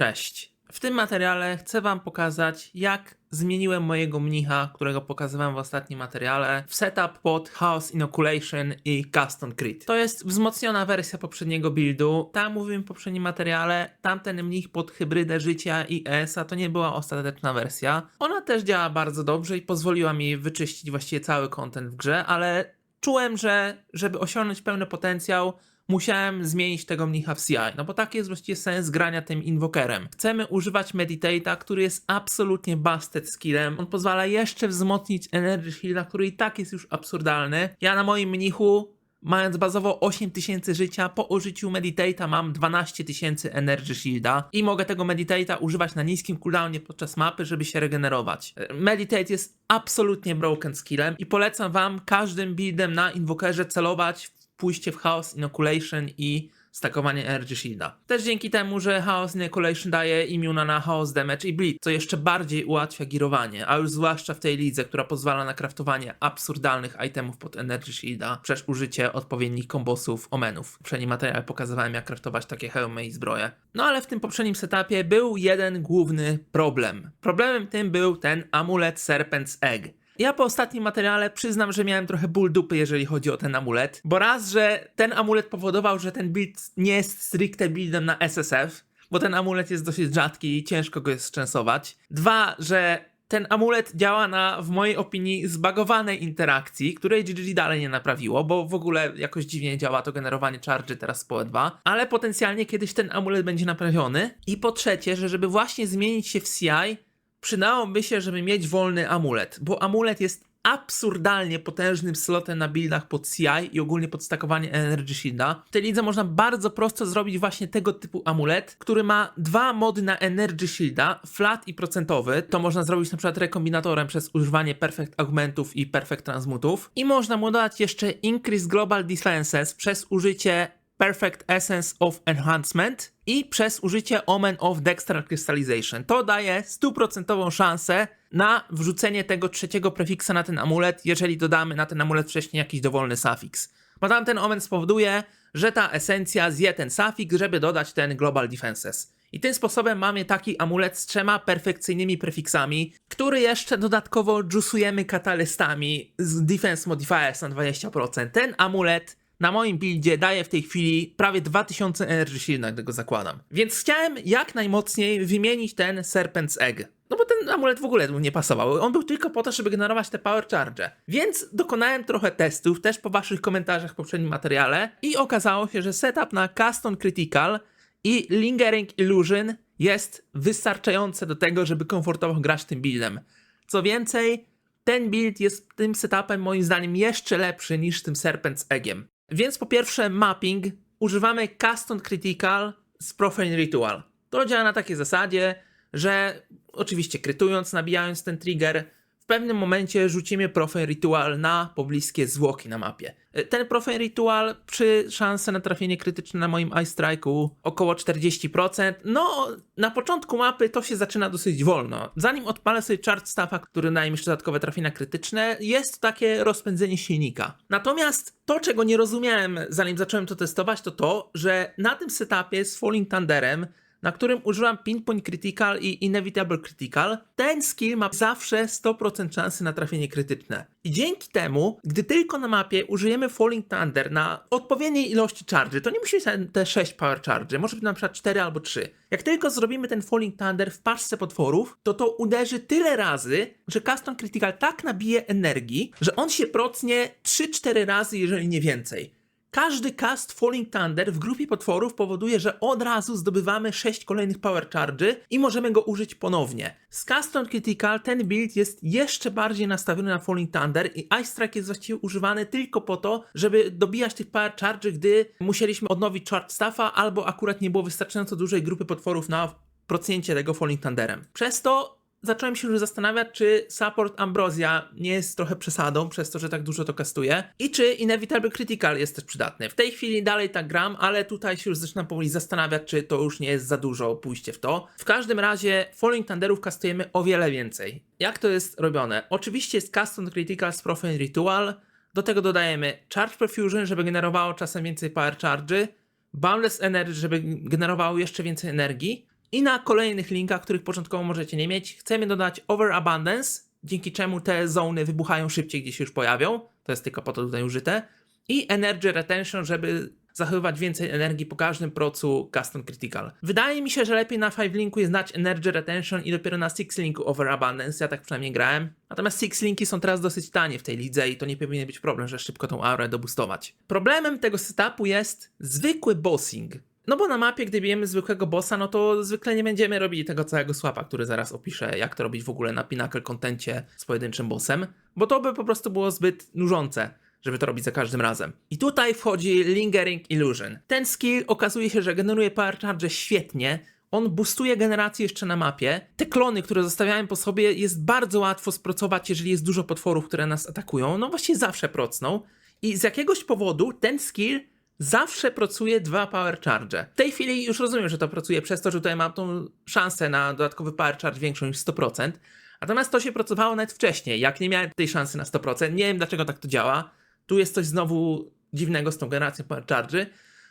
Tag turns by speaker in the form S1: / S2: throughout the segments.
S1: Cześć. W tym materiale chcę Wam pokazać, jak zmieniłem mojego mnicha, którego pokazywałem w ostatnim materiale, w setup pod Chaos Inoculation i Custom Crit. To jest wzmocniona wersja poprzedniego buildu. Tam mówiłem w poprzednim materiale, tamten mnich pod hybrydę życia i ESA to nie była ostateczna wersja. Ona też działa bardzo dobrze i pozwoliła mi wyczyścić właściwie cały content w grze, ale czułem, że żeby osiągnąć pełny potencjał, musiałem zmienić tego mnicha w CI, no bo taki jest właściwie sens grania tym invokerem. Chcemy używać Meditate'a, który jest absolutnie busted skillem. On pozwala jeszcze wzmocnić Energy Shielda, który i tak jest już absurdalny. Ja na moim mnichu Mając bazowo 8000 życia, po użyciu Meditate'a mam 12 tysięcy Energy Shielda i mogę tego Meditate'a używać na niskim cooldownie podczas mapy, żeby się regenerować. Meditate jest absolutnie broken skillem i polecam wam każdym buildem na Invokerze celować pójście w Chaos Inoculation i stakowanie Energy Shielda. Też dzięki temu, że Chaos Inoculation daje imiuna na Chaos Damage i Bleed, co jeszcze bardziej ułatwia girowanie, a już zwłaszcza w tej lidze, która pozwala na kraftowanie absurdalnych itemów pod Energy Shielda przez użycie odpowiednich kombosów omenów. W poprzednim materiale pokazywałem jak kraftować takie hełmy i zbroje. No ale w tym poprzednim setupie był jeden główny problem. Problemem tym był ten amulet Serpent's Egg. Ja po ostatnim materiale przyznam, że miałem trochę ból dupy, jeżeli chodzi o ten amulet, bo raz, że ten amulet powodował, że ten build nie jest stricte buildem na SSF, bo ten amulet jest dosyć rzadki i ciężko go jest szczęsować. Dwa, że ten amulet działa na, w mojej opinii, zbagowanej interakcji, której GG dalej nie naprawiło, bo w ogóle jakoś dziwnie działa to generowanie charge teraz z PoE 2, ale potencjalnie kiedyś ten amulet będzie naprawiony. I po trzecie, że żeby właśnie zmienić się w CI, przydałoby się, żeby mieć wolny amulet, bo amulet jest absurdalnie potężnym slotem na buildach pod CI i ogólnie pod stakowanie Energy Shielda. W tej lidze można bardzo prosto zrobić właśnie tego typu amulet, który ma dwa mody na Energy Shielda, flat i procentowy. To można zrobić na przykład rekombinatorem przez używanie Perfect Augmentów i Perfect Transmutów. I można mu dodać jeszcze Increase Global Defenses przez użycie Perfect Essence of Enhancement i przez użycie Omen of Dextral Crystallization. To daje stuprocentową szansę na wrzucenie tego trzeciego prefiksa na ten amulet, jeżeli dodamy na ten amulet wcześniej jakiś dowolny sufiks. Bo tamten omen spowoduje, że ta esencja zje ten sufiks, żeby dodać ten Global Defenses. I tym sposobem mamy taki amulet z trzema perfekcyjnymi prefiksami, który jeszcze dodatkowo juicujemy katalystami z Defense Modifiers na 20%. Ten amulet na moim buildzie daje w tej chwili prawie 2000 Energy Shield, gdy go zakładam. Więc chciałem jak najmocniej wymienić ten Serpent's Egg. No bo ten amulet w ogóle mu nie pasował. On był tylko po to, żeby generować te power charge. Więc dokonałem trochę testów, też po waszych komentarzach w poprzednim materiale i okazało się, że setup na Custom Critical i Lingering Illusion jest wystarczające do tego, żeby komfortowo grać tym buildem. Co więcej, ten build jest tym setupem moim zdaniem jeszcze lepszy niż tym Serpent's Eggiem. Więc po pierwsze mapping, używamy Custom Critical z Profane Ritual. To działa na takiej zasadzie, że oczywiście krytując, nabijając ten trigger, pewnym momencie rzucimy Profane Ritual na pobliskie zwłoki na mapie. Ten Profane Ritual przy szansę na trafienie krytyczne na moim Ice Strike'u około 40%. No, na początku mapy to się zaczyna dosyć wolno. Zanim odpalę sobie Chart Staffa, który daje mi dodatkowe trafienia krytyczne, jest takie rozpędzenie silnika. Natomiast to, czego nie rozumiałem zanim zacząłem to testować, to to, że na tym setupie z Falling Thunderem na którym użyłam Pinpoint Critical i Inevitable Critical, ten skill ma zawsze 100% szansy na trafienie krytyczne. I dzięki temu, gdy tylko na mapie użyjemy Falling Thunder na odpowiedniej ilości charge, to nie musi być te 6 power charge, może być na przykład 4 albo 3. Jak tylko zrobimy ten Falling Thunder w paczce potworów, to to uderzy tyle razy, że Custom Critical tak nabije energii, że on się procnie 3-4 razy, jeżeli nie więcej. Każdy cast Falling Thunder w grupie potworów powoduje, że od razu zdobywamy 6 kolejnych power charge i możemy go użyć ponownie. Z Custom Critical ten build jest jeszcze bardziej nastawiony na Falling Thunder i Ice Strike jest właściwie używany tylko po to, żeby dobijać tych power charge, gdy musieliśmy odnowić Chart Staffa albo akurat nie było wystarczająco dużej grupy potworów na procjencie tego Falling Thunderem. Przez to zacząłem się już zastanawiać, czy support Ambrosia nie jest trochę przesadą, przez to, że tak dużo to kastuje, i czy Inevitable Critical jest też przydatny. W tej chwili dalej tak gram, ale tutaj się już zaczynam powoli zastanawiać, czy to już nie jest za dużo pójście w to. W każdym razie Falling Thunderów kastujemy o wiele więcej. Jak to jest robione? Oczywiście jest Custom Critical z Profane Ritual, do tego dodajemy Charge Perfusion, żeby generowało czasem więcej power charge, Boundless Energy, żeby generowało jeszcze więcej energii, I na kolejnych linkach, których początkowo możecie nie mieć, chcemy dodać Overabundance, dzięki czemu te zony wybuchają szybciej, gdzie się już pojawią. To jest tylko po to tutaj użyte. I Energy Retention, żeby zachowywać więcej energii po każdym procu Custom Critical. Wydaje mi się, że lepiej na 5 linku jest dać Energy Retention i dopiero na 6 linku Overabundance, ja tak przynajmniej grałem. Natomiast 6 linki są teraz dosyć tanie w tej lidze i to nie powinien być problem, że szybko tą aurę dobustować. Problemem tego setupu jest zwykły bossing. No bo na mapie, gdy bijemy zwykłego bossa, no to zwykle nie będziemy robili tego całego słapa, który zaraz opiszę, jak to robić w ogóle na Pinnacle Contencie z pojedynczym bossem, bo to by po prostu było zbyt nużące żeby to robić za każdym razem. I tutaj wchodzi Lingering Illusion. Ten skill okazuje się, że generuje power charge świetnie. On boostuje generację jeszcze na mapie. Te klony, które zostawiałem po sobie, jest bardzo łatwo sprocować, jeżeli jest dużo potworów, które nas atakują. No właściwie zawsze procną. I z jakiegoś powodu ten skill zawsze pracuje dwa power charge. W tej chwili już rozumiem, że to pracuje przez to, że tutaj mam tą szansę na dodatkowy power charge większą niż 100%. Natomiast to się pracowało nawet wcześniej, jak nie miałem tej szansy na 100%. Nie wiem dlaczego tak to działa. Tu jest coś znowu dziwnego z tą generacją power charge,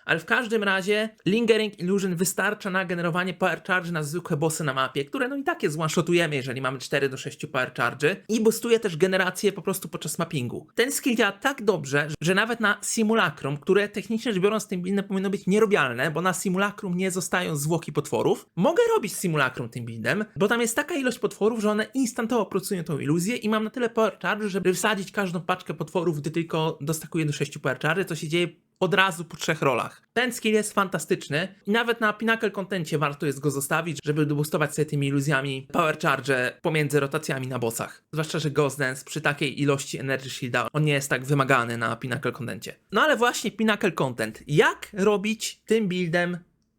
S1: ale w każdym razie Lingering Illusion wystarcza na generowanie power charge na zwykłe bossy na mapie, które no i tak je zone-shotujemy, jeżeli mamy 4 do 6 power charge i boostuje też generację po prostu podczas mappingu. Ten skill działa tak dobrze, że nawet na simulacrum, które technicznie rzecz biorąc tym buildem powinno być nierobialne, bo na simulacrum nie zostają zwłoki potworów, mogę robić simulacrum tym buildem, bo tam jest taka ilość potworów, że one instantowo pracują tą iluzję i mam na tyle power charge, żeby wsadzić każdą paczkę potworów, gdy tylko dostakuję do 6 power charge, co się dzieje od razu po trzech rolach. Ten skill jest fantastyczny i nawet na Pinnacle Contencie warto jest go zostawić, żeby doboostować sobie tymi iluzjami power charge pomiędzy rotacjami na bossach. Zwłaszcza, że Ghost Dance przy takiej ilości Energy Shielda on nie jest tak wymagany na Pinnacle Contencie. No ale właśnie Pinnacle Content. Jak robić tym buildem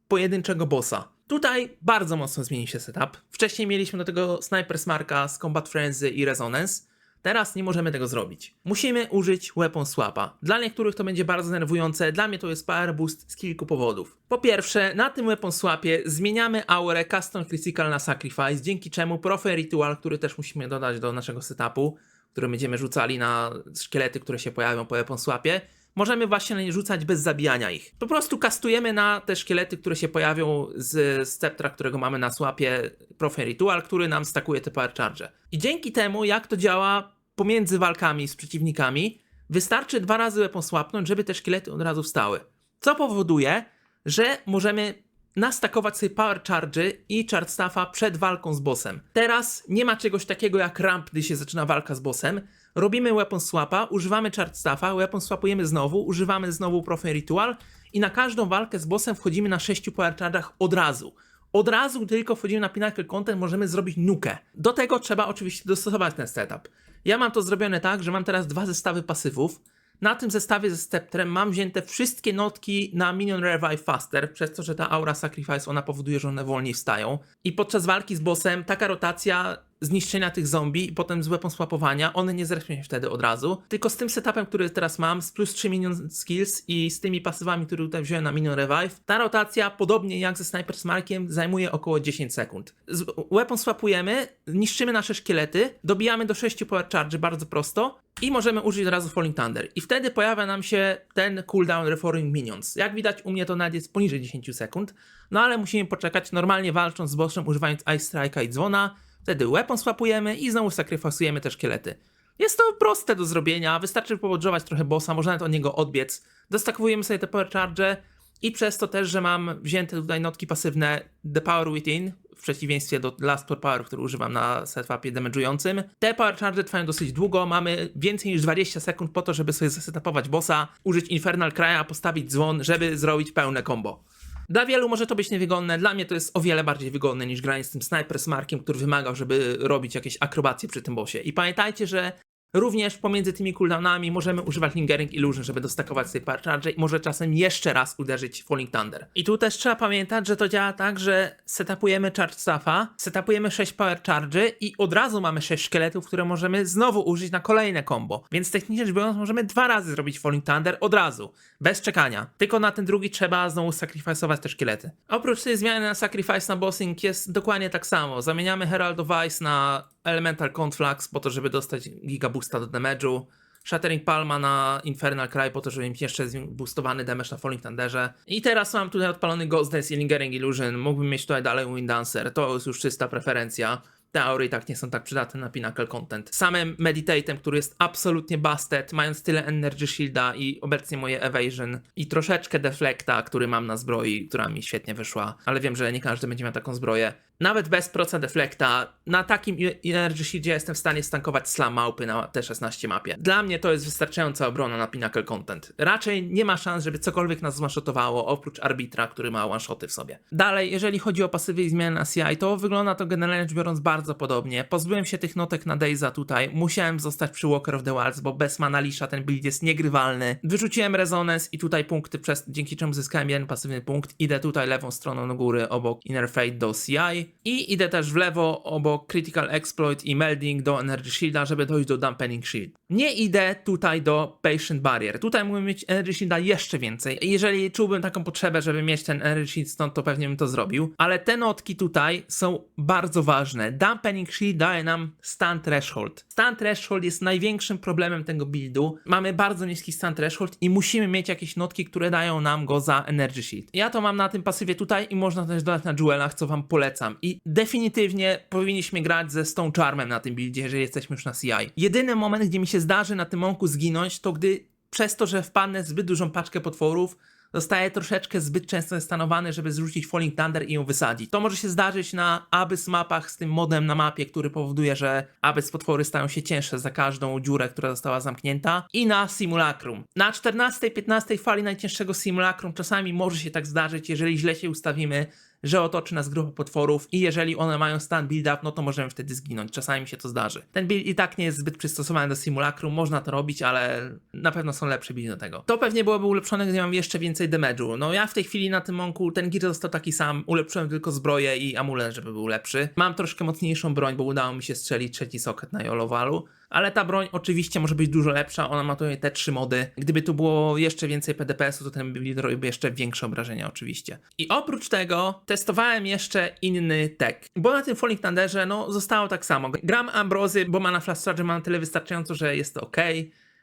S1: pojedynczego bossa? Tutaj bardzo mocno zmieni się setup. Wcześniej mieliśmy do tego Sniper Smarka z Combat Frenzy i Resonance. Teraz nie możemy tego zrobić. Musimy użyć Weapon Swapa. Dla niektórych to będzie bardzo denerwujące, dla mnie to jest power boost z kilku powodów. Po pierwsze, na tym Weapon Swapie zmieniamy aurę Custom Critical na Sacrifice, dzięki czemu Profe Ritual, który też musimy dodać do naszego setupu, który będziemy rzucali na szkielety, które się pojawią po Weapon Swapie, możemy właśnie na nie rzucać bez zabijania ich. Po prostu kastujemy na te szkielety, które się pojawią z sceptra, którego mamy na słapie Profe Ritual, który nam stakuje te power charge. I dzięki temu, jak to działa pomiędzy walkami z przeciwnikami, wystarczy dwa razy weapon swapnąć, żeby te szkielety od razu wstały. Co powoduje, że możemy nastakować sobie power charge i chart staffa przed walką z bossem. Teraz nie ma czegoś takiego jak ramp, gdy się zaczyna walka z bossem. Robimy weapon swapa, używamy chart staffa, weapon swapujemy znowu, używamy znowu Prophet Ritual i na każdą walkę z bossem wchodzimy na 6 power charge'ach od razu. Od razu, gdy tylko wchodzimy na Pinnacle Content, możemy zrobić nukę. Do tego trzeba oczywiście dostosować ten setup. Ja mam to zrobione tak, że mam teraz dwa zestawy pasywów. Na tym zestawie ze Steptrem mam wzięte wszystkie notki na Minion Revive Faster, przez to, że ta aura Sacrifice ona powoduje, że one wolniej wstają. I podczas walki z bossem taka rotacja zniszczenia tych zombie i potem z weapon swapowania, one nie zrespią się wtedy od razu. Tylko z tym setupem, który teraz mam, z plus 3 minion skills i z tymi pasywami, które tutaj wziąłem na minion revive, ta rotacja, podobnie jak ze Sniper Smarkiem, zajmuje około 10 sekund. Z weapon swapujemy, niszczymy nasze szkielety, dobijamy do 6 power charge bardzo prosto i możemy użyć od razu Falling Thunder. I wtedy pojawia nam się ten cooldown Reforming Minions. Jak widać u mnie to nawet jest poniżej 10 sekund, no ale musimy poczekać, normalnie walcząc z bossem, używając Ice Strike'a i dzwona, Wtedy weapon swapujemy i znowu sakrifasujemy te szkielety. Jest to proste do zrobienia, wystarczy powodżować trochę bossa, można nawet od niego odbiec. Dostakowujemy sobie te power charge i przez to też, że mam wzięte tutaj notki pasywne The Power Within, w przeciwieństwie do Last Power Power, który używam na setupie damage'ującym. Te power charge trwają dosyć długo, mamy więcej niż 20 sekund po to, żeby sobie zasetapować bossa, użyć Infernal Cry'a, postawić dzwon, żeby zrobić pełne combo. Dla wielu może to być niewygodne, dla mnie to jest o wiele bardziej wygodne niż granie z tym Sniper Smarkiem, który wymagał, żeby robić jakieś akrobacje przy tym bossie. I pamiętajcie, że Również pomiędzy tymi cooldownami możemy używać Lingering Illusion, żeby dostakować sobie power charge i może czasem jeszcze raz uderzyć Falling Thunder. I tu też trzeba pamiętać, że to działa tak, że setupujemy charge staffa, setupujemy 6 power charge i od razu mamy 6 szkieletów, które możemy znowu użyć na kolejne combo. Więc technicznie rzecz biorąc możemy dwa razy zrobić Falling Thunder od razu, bez czekania. Tylko na ten drugi trzeba znowu sacrifice'ować te szkielety. Oprócz tej zmiany na sacrifice na bossing jest dokładnie tak samo. Zamieniamy Herald of Ice na Elemental Conflux po to, żeby dostać giga boosta do damage'u. Shattering Palma na Infernal Cry po to, żeby mieć jeszcze boostowany damage na Falling Thunderze. I teraz mam tutaj odpalony Ghost Dance i Lingering Illusion. Mógłbym mieć tutaj dalej Wind Dancer. To jest już czysta preferencja. Te aury i tak nie są tak przydatne na Pinnacle Content. Samym Meditatem, który jest absolutnie busted, mając tyle Energy Shielda i obecnie moje Evasion i troszeczkę Deflecta, który mam na zbroi, która mi świetnie wyszła, ale wiem, że nie każdy będzie miał taką zbroję. Nawet bez proca Deflecta, na takim Energy Shieldzie jestem w stanie stankować Slam Małpy na T16 mapie. Dla mnie to jest wystarczająca obrona na Pinnacle Content. Raczej nie ma szans, żeby cokolwiek nas zmashotowało, oprócz Arbitra, który ma one-shoty w sobie. Dalej, jeżeli chodzi o pasywy i zmiany na CI, to wygląda to generalnie rzecz biorąc bardzo podobnie. Pozbyłem się tych notek na Dayza tutaj, musiałem zostać przy Walker of the Wilds, bo bez Manalisha ten build jest niegrywalny. Wyrzuciłem Resonance i tutaj punkty, przez, dzięki czemu zyskałem jeden pasywny punkt. Idę tutaj lewą stroną do góry obok Inner Fate do CI i idę też w lewo obok Critical Exploit i Melding do Energy Shielda, żeby dojść do Dampening Shield. Nie idę tutaj do Patient Barrier. Tutaj mógłbym mieć Energy Shielda jeszcze więcej. Jeżeli czułbym taką potrzebę, żeby mieć ten Energy Shield stąd, to pewnie bym to zrobił. Ale te notki tutaj są bardzo ważne. Dampening Shield daje nam Stun Threshold. Stun Threshold jest największym problemem tego buildu. Mamy bardzo niski Stun Threshold i musimy mieć jakieś notki, które dają nam go za Energy Shield. Ja to mam na tym pasywie tutaj i można też dodać na Jewelach, co wam polecam. I definitywnie powinniśmy grać ze Stone Charmem na tym buildzie, jeżeli jesteśmy już na CI. Jedyny moment, gdzie mi się zdarzy na tym monku zginąć, to gdy przez to, że wpadnę zbyt dużą paczkę potworów, zostaje troszeczkę zbyt często zastanowany, żeby zrzucić Falling Thunder i ją wysadzić. To może się zdarzyć na Abyss mapach z tym modem na mapie, który powoduje, że Abyss potwory stają się cięższe za każdą dziurę, która została zamknięta i na Simulacrum. Na 14-15 fali najcięższego Simulacrum czasami może się tak zdarzyć, jeżeli źle się ustawimy, że otoczy nas grupa potworów i jeżeli one mają stan build-up, no to możemy wtedy zginąć. Czasami się to zdarzy. Ten build i tak nie jest zbyt przystosowany do simulacrum, można to robić, ale na pewno są lepsze buildy do tego. To pewnie byłoby ulepszone, gdy mam jeszcze więcej damage'u. No ja w tej chwili na tym monku, ten gear został taki sam, ulepszyłem tylko zbroję i amulet, żeby był lepszy. Mam troszkę mocniejszą broń, bo udało mi się strzelić trzeci socket na Jolowalu. Ale ta broń oczywiście może być dużo lepsza, ona ma tutaj te trzy mody. Gdyby tu było jeszcze więcej PDPS-u, to ten build robiłby jeszcze większe obrażenia oczywiście. I oprócz tego testowałem jeszcze inny tech, bo na tym Falling Thunderze no zostało tak samo. Gram Ambrozy, bo ma na Flash Charge ma na tyle wystarczająco, że jest to ok.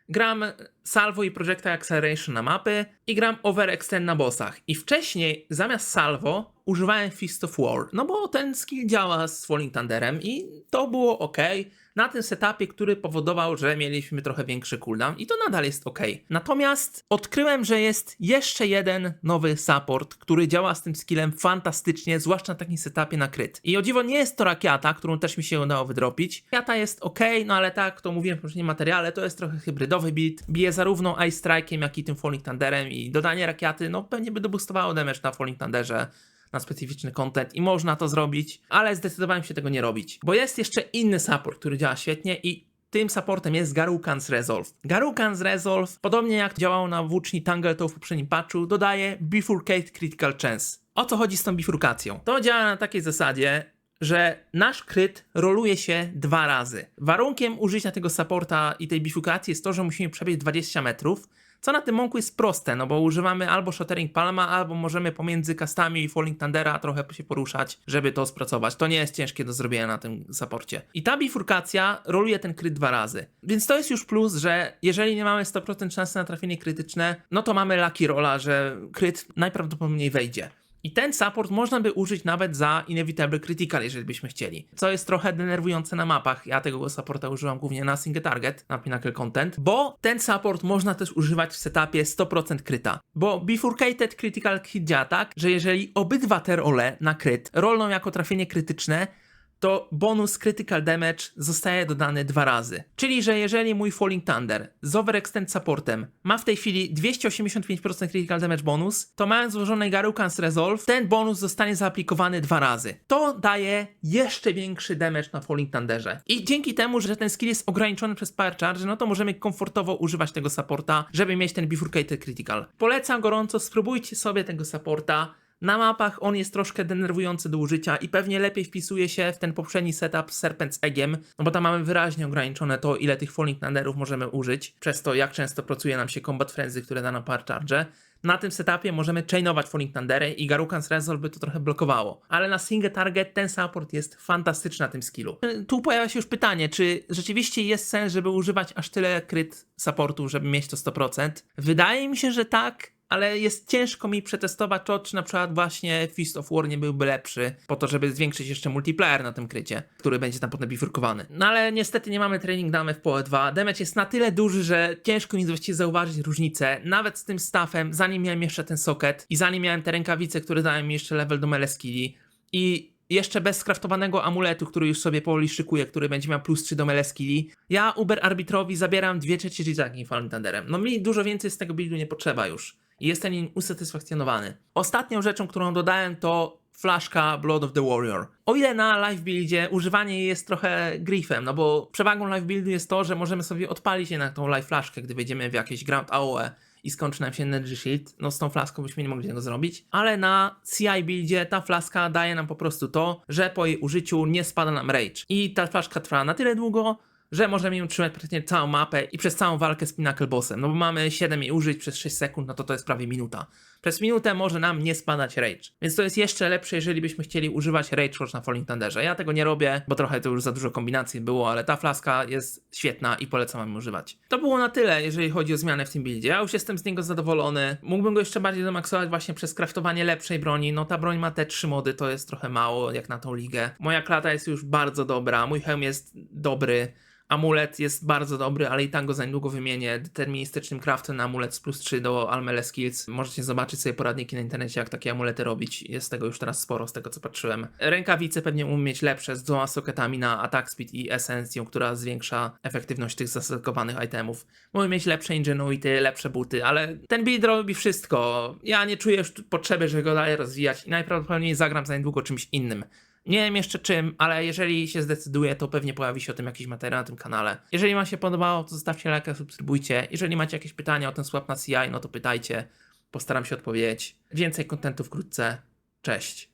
S1: Gram Salvo i Projectile Acceleration na mapy i gram Overextend na bossach. I wcześniej zamiast Salvo używałem Fist of War, no bo ten skill działa z Falling Thunderem i to było ok na tym setupie, który powodował, że mieliśmy trochę większy cooldown i to nadal jest ok. Natomiast odkryłem, że jest jeszcze jeden nowy support, który działa z tym skillem fantastycznie, zwłaszcza na takim setupie na kryt. I o dziwo nie jest to rakiata, którą też mi się udało wydropić. Rakiata jest ok, no ale tak, to mówiłem w poprzednim materiale, to jest trochę hybrydowy build. Bije zarówno Ice Strike'iem, jak i tym Falling Thunderem i dodanie rakiaty, no pewnie by doboostowało damage na Falling Thunderze na specyficzny content i można to zrobić, ale zdecydowałem się tego nie robić, bo jest jeszcze inny support, który działa świetnie i tym supportem jest Garukan's Resolve. Garukan's Resolve, podobnie jak działał na włóczni Tangle w poprzednim patchu, dodaje Bifurcate Critical Chance. O co chodzi z tą bifurkacją? To działa na takiej zasadzie, że nasz kryt roluje się dwa razy. Warunkiem użycia tego supporta i tej bifurkacji jest to, że musimy przebiec 20 metrów, co na tym monku jest proste, no bo używamy albo Shattering Palma, albo możemy pomiędzy castami i Falling Thundera trochę się poruszać, żeby to spracować. To nie jest ciężkie do zrobienia na tym saporcie. I ta bifurkacja roluje ten kryt dwa razy. Więc to jest już plus, że jeżeli nie mamy 100% szansy na trafienie krytyczne, no to mamy lucky rolla, że kryt najprawdopodobniej wejdzie. I ten support można by użyć nawet za Inevitable Critical, jeżeli byśmy chcieli. Co jest trochę denerwujące na mapach. Ja tego supporta używam głównie na single target, na Pinnacle Content, bo ten support można też używać w setupie 100% kryta. Bo Bifurcated Critical Hit działa tak, że jeżeli obydwa te role na kryt rolną jako trafienie krytyczne, to bonus critical damage zostaje dodany dwa razy. Czyli, że jeżeli mój Falling Thunder z Overextend supportem ma w tej chwili 285% critical damage bonus, to mając złożony Garukan's Resolve, ten bonus zostanie zaaplikowany dwa razy. To daje jeszcze większy damage na Falling Thunderze. I dzięki temu, że ten skill jest ograniczony przez Power Charge, no to możemy komfortowo używać tego supporta, żeby mieć ten Bifurcated Critical. Polecam gorąco, spróbujcie sobie tego supporta. Na mapach on jest troszkę denerwujący do użycia i pewnie lepiej wpisuje się w ten poprzedni setup z Serpent z Eggiem, no bo tam mamy wyraźnie ograniczone to, ile tych Falling Thunderów możemy użyć, przez to jak często pracuje nam się Combat Frenzy, które da nam Power Charge. Na tym setupie możemy chainować Falling Thundery i Garukan's Resolve by to trochę blokowało. Ale na single target ten support jest fantastyczny na tym skillu. Tu pojawia się już pytanie, czy rzeczywiście jest sens, żeby używać aż tyle kryt supportu, żeby mieć to 100%? Wydaje mi się, że tak, ale jest ciężko mi przetestować to, czy na przykład właśnie Fist of War nie byłby lepszy, po to, żeby zwiększyć jeszcze multiplayer na tym krycie, który będzie tam potem bifurkowany. No ale niestety nie mamy training damy w PoE 2. Damage jest na tyle duży, że ciężko mi właściwie zauważyć różnicę, nawet z tym staffem, zanim miałem jeszcze ten socket i zanim miałem te rękawice, które dały mi jeszcze level do melee skilli i jeszcze bez skraftowanego amuletu, który już sobie powoli szykuję, który będzie miał plus 3 do melee skilli, ja Uber Arbitrowi zabieram dwie trzecie życia Fallen Thunderem. No mi dużo więcej z tego buildu nie potrzeba już i jestem nim usatysfakcjonowany. Ostatnią rzeczą, którą dodałem to flaszka Blood of the Warrior. O ile na live buildzie używanie jest trochę griefem, no bo przewagą live buildu jest to, że możemy sobie odpalić jednak tą live flaszkę, gdy wejdziemy w jakieś Ground AOE i skończy nam się Energy Shield, no z tą flaską byśmy nie mogli tego zrobić, ale na CI buildzie ta flaska daje nam po prostu to, że po jej użyciu nie spada nam rage. I ta flaszka trwa na tyle długo, że możemy ją trzymać praktycznie całą mapę i przez całą walkę z Pinnacle Bossem. No bo mamy 7 jej użyć przez 6 sekund, no to to jest prawie minuta. Przez minutę może nam nie spadać rage. Więc to jest jeszcze lepsze, jeżeli byśmy chcieli używać rage Watch na Falling Thunderze. Ja tego nie robię, bo trochę to już za dużo kombinacji było, ale ta flaska jest świetna i polecam ją używać. To było na tyle, jeżeli chodzi o zmiany w tym buildzie. Ja już jestem z niego zadowolony. Mógłbym go jeszcze bardziej domaksować właśnie przez kraftowanie lepszej broni. No ta broń ma te trzy mody, to jest trochę mało jak na tą ligę. Moja klata jest już bardzo dobra, mój hełm jest dobry. Amulet jest bardzo dobry, ale i tak go za niedługo wymienię. Deterministycznym craftem na amulet z plus 3 do Almele Skills. Możecie zobaczyć sobie poradniki na internecie, jak takie amulety robić. Jest tego już teraz sporo, z tego co patrzyłem. Rękawice pewnie umiem mieć lepsze, z dwoma soketami na attack speed i esencją, która zwiększa efektywność tych zastosowanych itemów. Mogę mieć lepsze ingenuity, lepsze buty, ale ten build robi wszystko. Ja nie czuję już potrzeby, żeby go dalej rozwijać i najprawdopodobniej zagram za niedługo czymś innym. Nie wiem jeszcze czym, ale jeżeli się zdecyduje, to pewnie pojawi się o tym jakiś materiał na tym kanale. Jeżeli Wam się podobało, to zostawcie lajka, subskrybujcie. Jeżeli macie jakieś pytania o ten swap na CI, no to pytajcie. Postaram się odpowiedzieć. Więcej kontentu wkrótce. Cześć.